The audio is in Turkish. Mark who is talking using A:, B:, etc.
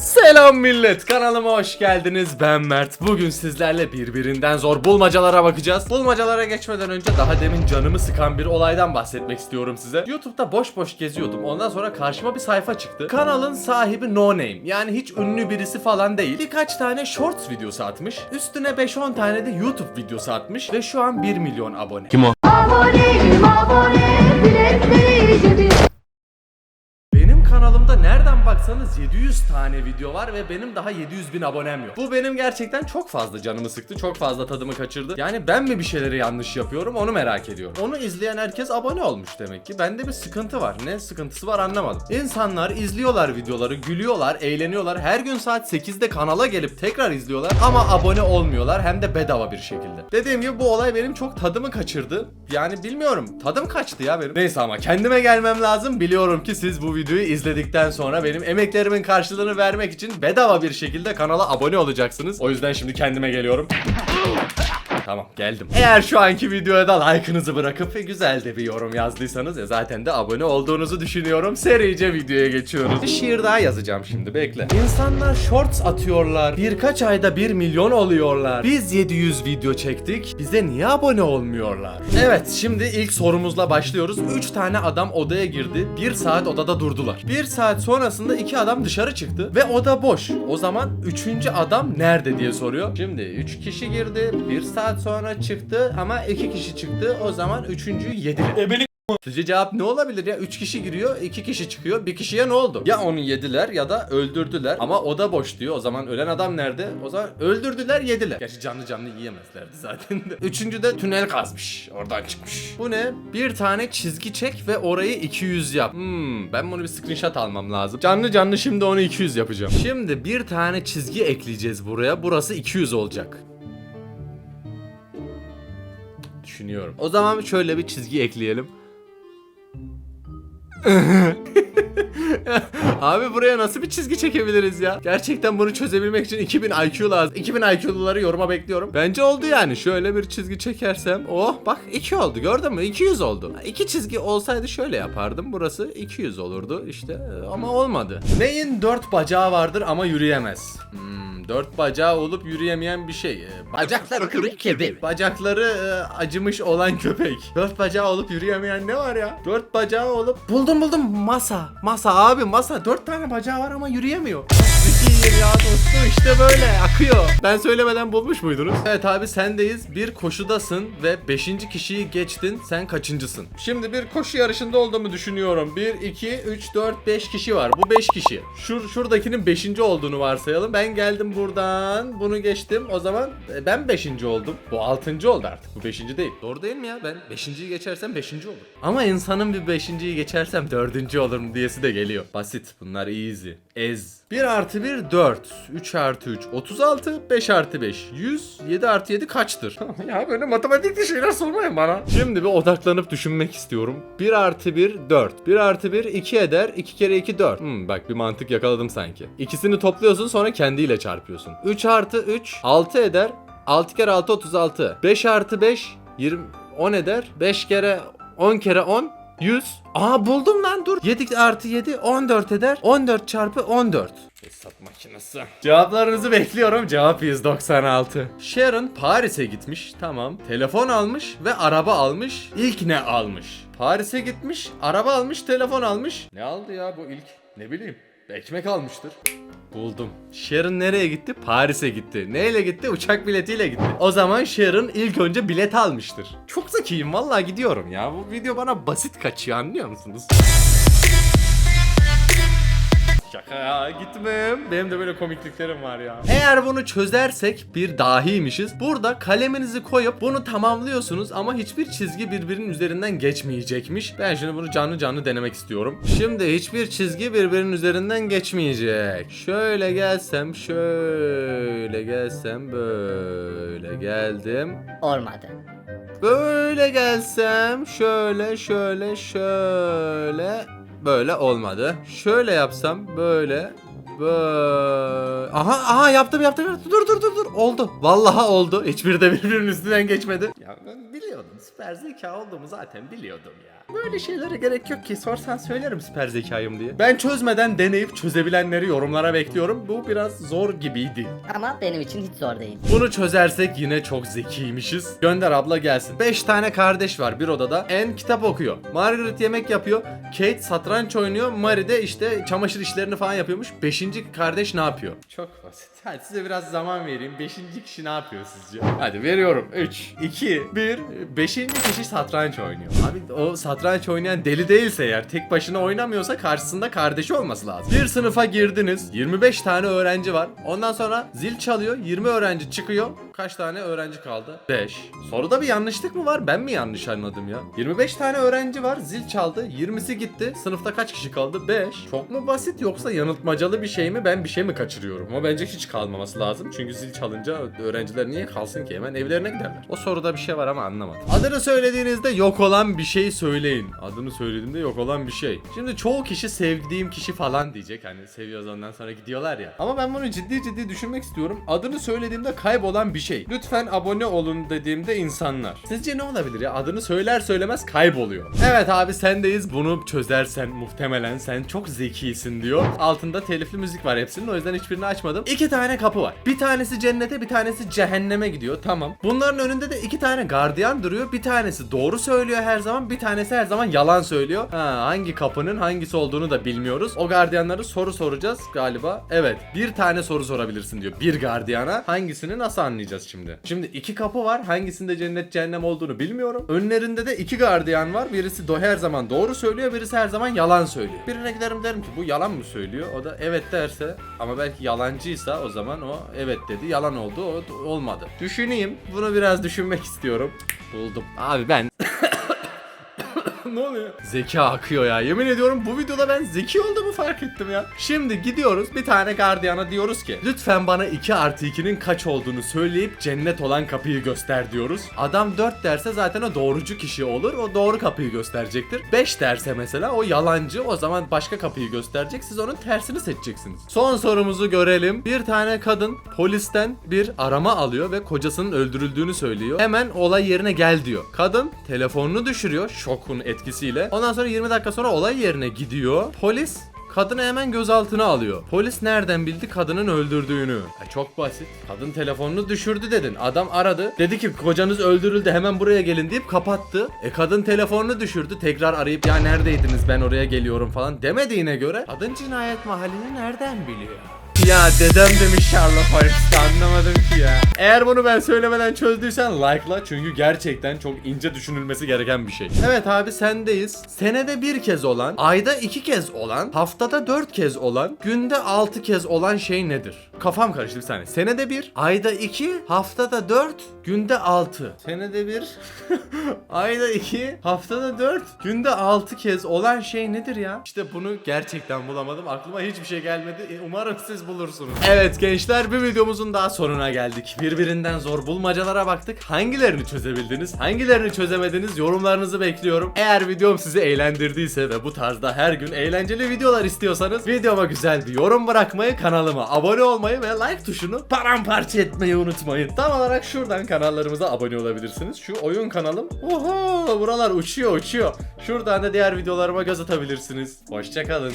A: Selam millet kanalıma hoş geldiniz. Ben Mert. Bugün sizlerle birbirinden zor bulmacalara bakacağız. Bulmacalara geçmeden önce daha demin canımı sıkan bir olaydan bahsetmek istiyorum size. Youtube'da boş boş geziyordum. Ondan sonra karşıma bir sayfa çıktı. Kanalın sahibi no name. Yani hiç ünlü birisi falan değil. Birkaç tane shorts videosu atmış. Üstüne 5-10 tane de YouTube videosu atmış. Ve şu an 1 milyon abone.
B: Aboneyim abone biletleri cebimde.
A: Kanalımda nereden baksanız 700 tane video var ve benim daha 700 bin abonem yok. Bu benim gerçekten çok fazla canımı sıktı, çok fazla tadımı kaçırdı. Yani ben mi bir şeyleri yanlış yapıyorum onu merak ediyorum. Onu izleyen herkes abone olmuş demek ki. Bende bir sıkıntı var. Ne sıkıntısı var anlamadım. İnsanlar izliyorlar videoları, gülüyorlar, eğleniyorlar. Her gün saat 8'de kanala gelip tekrar izliyorlar ama abone olmuyorlar hem de bedava bir şekilde. Dediğim gibi bu olay benim çok tadımı kaçırdı. Yani bilmiyorum. Tadım kaçtı ya benim. Neyse ama kendime gelmem lazım. Biliyorum ki siz bu videoyu izledikten sonra benim emeklerimin karşılığını vermek için bedava bir şekilde kanala abone olacaksınız. O yüzden şimdi kendime geliyorum. Tamam geldim. Eğer şu anki videoya da like'ınızı bırakıp güzel de bir yorum yazdıysanız ya zaten de abone olduğunuzu düşünüyorum. Serice videoya geçiyoruz. Bir şiir daha yazacağım şimdi bekle. İnsanlar shorts atıyorlar. Birkaç ayda 1 milyon oluyorlar. Biz 700 video çektik. Bize niye abone olmuyorlar? Evet şimdi ilk sorumuzla başlıyoruz. 3 tane adam odaya girdi. 1 saat odada durdular. 1 saat sonrasında 2 adam dışarı çıktı ve oda boş. O zaman 3. adam nerede diye soruyor. Şimdi 3 kişi girdi. 1 saat sonra çıktı ama 2 kişi çıktı. O zaman 3.'yü yediler. Sizce cevap ne olabilir ya? 3 kişi giriyor, 2 kişi çıkıyor. Bir kişiye ne oldu? Ya onu yediler ya da öldürdüler. Ama o da boş diyor. O zaman ölen adam nerede? O zaman öldürdüler, yediler. Gerçi canlı canlı yiyemezlerdi zaten de. Üçüncü de tünel kazmış. Oradan çıkmış. Bu ne? Bir tane çizgi çek ve orayı 200 yap. Hmm, ben bunu bir screenshot almam lazım. Canlı canlı şimdi onu 200 yapacağım. Şimdi bir tane çizgi ekleyeceğiz buraya. Burası 200 olacak. Düşünüyorum. O zaman şöyle bir çizgi ekleyelim. Abi buraya nasıl bir çizgi çekebiliriz ya? Gerçekten bunu çözebilmek için 2000 IQ lazım. 2000 IQ'luları yoruma bekliyorum. Bence oldu yani. Şöyle bir çizgi çekersem. Oh bak 2 oldu gördün mü? 200 oldu. 2 çizgi olsaydı şöyle yapardım. Burası 200 olurdu işte e, ama olmadı. Neyin 4 bacağı vardır ama yürüyemez? Hmm, 4 bacağı olup yürüyemeyen bir şey. E,
C: Bacakları kırık kedi.
A: Bacakları e, acımış olan köpek. Dört bacağı olup yürüyemeyen ne var ya? Dört bacağı olup... Buldum buldum masa. Masa abi masa. Dört tane bacağı var ama yürüyemiyor. Zeki ya dostum işte böyle akıyor. Ben söylemeden bulmuş muydunuz? Evet abi sendeyiz. Bir koşudasın ve beşinci kişiyi geçtin. Sen kaçıncısın? Şimdi bir koşu yarışında olduğumu düşünüyorum. 1, 2, 3, 4, 5 kişi var. Bu 5 kişi. Şur şuradakinin 5. olduğunu varsayalım. Ben geldim buradan. Bunu geçtim. O zaman e, ben 5. oldum. Bu 6. oldu artık. Bu 5. değil. Doğru değil mi ya? Ben 5.yi geçersem 5. olur. Ama insanın bir 5.yi geçersem 4. olurum diyesi de geliyor. Basit. Bunlar easy. Ez. 1 artı 1 4. 3 artı 3 36. 5 artı 5 100. 7 artı 7 kaçtır? ya böyle matematikli şeyler sormayın bana. Şimdi bir odaklanıp düşünmek istiyorum. 1 artı 1 4. 1 artı 1 2 eder. 2 kere 2 4. Hmm, bak bir mantık yakaladım sanki. İkisini topluyorsun sonra kendiyle çarpıyorsun. 3 artı 3 6 eder. 6 kere 6 36. 5 artı 5 20 10 eder. 5 kere 10 kere 10 100. Aa buldum lan dur. 7 artı 7 14 eder. 14 çarpı 14. Hesap makinesi. Cevaplarınızı bekliyorum. Cevap 196. Sharon Paris'e gitmiş. Tamam. Telefon almış ve araba almış. İlk ne almış? Paris'e gitmiş, araba almış, telefon almış. Ne aldı ya bu ilk? Ne bileyim. Ekmek almıştır. Buldum. Sharon nereye gitti? Paris'e gitti. Neyle gitti? Uçak biletiyle gitti. O zaman Sharon ilk önce bilet almıştır. Çok zekiyim vallahi gidiyorum ya. Bu video bana basit kaçıyor anlıyor musunuz? Şaka ya gitmem. Benim de böyle komikliklerim var ya. Eğer bunu çözersek bir dahiymişiz. Burada kaleminizi koyup bunu tamamlıyorsunuz ama hiçbir çizgi birbirinin üzerinden geçmeyecekmiş. Ben şimdi bunu canlı canlı denemek istiyorum. Şimdi hiçbir çizgi birbirinin üzerinden geçmeyecek. Şöyle gelsem, şöyle gelsem, böyle geldim.
C: Olmadı.
A: Böyle gelsem şöyle şöyle şöyle böyle olmadı. Şöyle yapsam böyle böyle. Aha aha yaptım yaptım yaptım. Dur dur dur dur. Oldu. Vallahi oldu. Hiçbiri de birbirinin üstünden geçmedi. Ya ben biliyordum. Süper zeka olduğumu zaten biliyordum ya. Böyle şeylere gerek yok ki. Sorsan söylerim süper zekayım diye. Ben çözmeden deneyip çözebilenleri yorumlara bekliyorum. Bu biraz zor gibiydi.
C: Ama benim için hiç zor değil.
A: Bunu çözersek yine çok zekiymişiz. Gönder abla gelsin. 5 tane kardeş var bir odada. En kitap okuyor. Margaret yemek yapıyor. Kate satranç oynuyor. Mary de işte çamaşır işlerini falan yapıyormuş. 5. kardeş ne yapıyor? Çok basit. Hadi size biraz zaman vereyim. 5. kişi ne yapıyor sizce? Hadi veriyorum. 3, 2, 1. 5. kişi satranç oynuyor. Abi o satranç oynayan deli değilse eğer tek başına oynamıyorsa karşısında kardeşi olması lazım. Bir sınıfa girdiniz. 25 tane öğrenci var. Ondan sonra zil çalıyor. 20 öğrenci çıkıyor. Kaç tane öğrenci kaldı? 5. Soruda bir yanlışlık mı var? Ben mi yanlış anladım ya? 25 tane öğrenci var. Zil çaldı. 20'si gitti. Sınıfta kaç kişi kaldı? 5. Çok mu basit yoksa yanıltmacalı bir şey mi? Ben bir şey mi kaçırıyorum? Ama bence hiç kalmaması lazım. Çünkü zil çalınca öğrenciler niye kalsın ki? Hemen evlerine giderler. O soruda bir şey var ama anlamadım. Adını söylediğinizde yok olan bir şey söyleyin. Adını söylediğimde yok olan bir şey. Şimdi çoğu kişi sevdiğim kişi falan diyecek. Hani seviyoruz ondan sonra gidiyorlar ya. Ama ben bunu ciddi ciddi düşünmek istiyorum. Adını söylediğimde kaybolan bir şey. Lütfen abone olun dediğimde insanlar. Sizce ne olabilir ya? Adını söyler söylemez kayboluyor. Evet abi sendeyiz. Bunu çözersen muhtemelen sen çok zekisin diyor. Altında telifli müzik var hepsinin. O yüzden hiçbirini açmadım. İki tane kapı var. Bir tanesi cennete bir tanesi cehenneme gidiyor. Tamam. Bunların önünde de iki tane gardiyan duruyor. Bir tanesi doğru söylüyor her zaman. Bir tanesi her zaman yalan söylüyor. Ha, hangi kapının hangisi olduğunu da bilmiyoruz. O gardiyanlara soru soracağız galiba. Evet. Bir tane soru sorabilirsin diyor. Bir gardiyana. Hangisini nasıl anlayacağız şimdi? Şimdi iki kapı var. Hangisinde cennet cehennem olduğunu bilmiyorum. Önlerinde de iki gardiyan var. Birisi do her zaman doğru söylüyor. Birisi her zaman yalan söylüyor. Birine giderim derim ki bu yalan mı söylüyor? O da evet derse ama belki yalancıysa o zaman o evet dedi. Yalan oldu. O olmadı. Düşüneyim. Bunu biraz düşünmek istiyorum. Buldum. Abi ben ne oluyor? Zeka akıyor ya. Yemin ediyorum bu videoda ben zeki olduğumu fark ettim ya. Şimdi gidiyoruz bir tane gardiyana diyoruz ki lütfen bana 2 artı 2'nin kaç olduğunu söyleyip cennet olan kapıyı göster diyoruz. Adam 4 derse zaten o doğrucu kişi olur. O doğru kapıyı gösterecektir. 5 derse mesela o yalancı o zaman başka kapıyı gösterecek. Siz onun tersini seçeceksiniz. Son sorumuzu görelim. Bir tane kadın polisten bir arama alıyor ve kocasının öldürüldüğünü söylüyor. Hemen olay yerine gel diyor. Kadın telefonunu düşürüyor şokun etkisiyle. Ondan sonra 20 dakika sonra olay yerine gidiyor. Polis Kadını hemen gözaltına alıyor. Polis nereden bildi kadının öldürdüğünü? Ya çok basit. Kadın telefonunu düşürdü dedin. Adam aradı. Dedi ki kocanız öldürüldü hemen buraya gelin deyip kapattı. E kadın telefonunu düşürdü. Tekrar arayıp ya neredeydiniz ben oraya geliyorum falan demediğine göre kadın cinayet mahallini nereden biliyor? Ya dedem demiş Sherlock ya. Eğer bunu ben söylemeden çözdüysen like'la çünkü gerçekten çok ince düşünülmesi gereken bir şey. Evet abi sendeyiz. Senede bir kez olan, ayda iki kez olan, haftada dört kez olan, günde altı kez olan şey nedir? Kafam karıştı bir saniye. Senede bir, ayda iki, haftada dört, günde altı. Senede bir, ayda iki, haftada dört, günde altı kez olan şey nedir ya? İşte bunu gerçekten bulamadım. Aklıma hiçbir şey gelmedi. E, Umarım siz bulursunuz. Evet gençler bir videomuzun daha sonuna geldik. Birbirinden zor bulmacalara baktık. Hangilerini çözebildiniz? Hangilerini çözemediniz? Yorumlarınızı bekliyorum. Eğer videom sizi eğlendirdiyse ve bu tarzda her gün eğlenceli videolar istiyorsanız videoma güzel bir yorum bırakmayı, kanalıma abone olmayı ve like tuşunu paramparça etmeyi unutmayın. Tam olarak şuradan kanallarımıza abone olabilirsiniz. Şu oyun kanalım. Oho buralar uçuyor uçuyor. Şuradan da diğer videolarıma göz atabilirsiniz. Hoşçakalın.